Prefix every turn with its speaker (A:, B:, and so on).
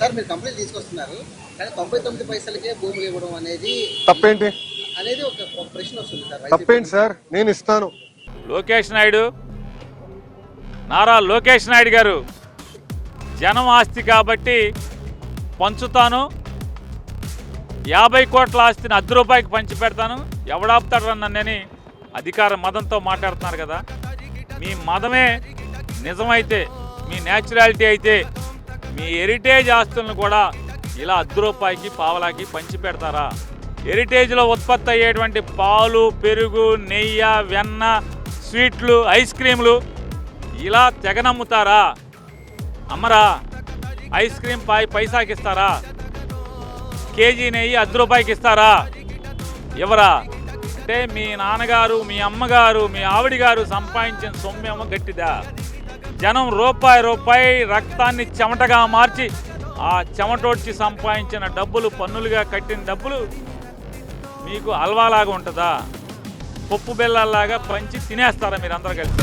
A: Sir మీరు complaint తీసుకొస్తున్నారు. కానీ తొంభై తొమ్మిది పైసలకే భూములు ఇవ్వడం అనేది
B: తప్పేంటి?
A: అనేది ఒక ఒక ప్రశ్న వస్తుంది సార్.
B: తప్పేంటి సార్? నేను ఇస్తాను.
C: లోకేష్ నాయుడు నారా లోకేష్ నాయుడు గారు జనం ఆస్తి కాబట్టి పంచుతాను. యాభై కోట్ల ఆస్తిని అర్ధ రూపాయికి పంచి పెడతాను ఎవడాపుతాడు నన్నని అధికార మదంతో మాట్లాడుతున్నారు కదా. మీ మదమే నిజమైతే మీ న్యాచురాలిటీ అయితే మీ హెరిటేజ్ ఆస్తులను కూడా ఇలా అర్ధ రూపాయికి పావలాకి పంచి పెడతారా? హెరిటేజ్లో ఉత్పత్తి అయ్యేటువంటి పాలు పెరుగు నెయ్యి వెన్న స్వీట్లు ఐస్ క్రీములు ఇలా తెగనమ్ముతారా? అమ్మరా ఐస్ క్రీమ్ పై పైసాకి ఇస్తారా? కేజీ నెయ్యి అర్ధ రూపాయికి ఇస్తారా? ఎవరా? అంటే మీ నాన్నగారు మీ అమ్మగారు మీ ఆవిడ గారు సంపాదించిన సొమ్మేమో గట్టిదా? జనం రూపాయి రూపాయి రక్తాన్ని చెమటగా మార్చి ఆ చెమటోడ్చి సంపాదించిన డబ్బులు పన్నులుగా కట్టిన డబ్బులు మీకు అల్వాలాగా ఉంటుందా? పప్పు బెల్లాలాగా పంచి తినేస్తారా మీరందరూ కలిసి?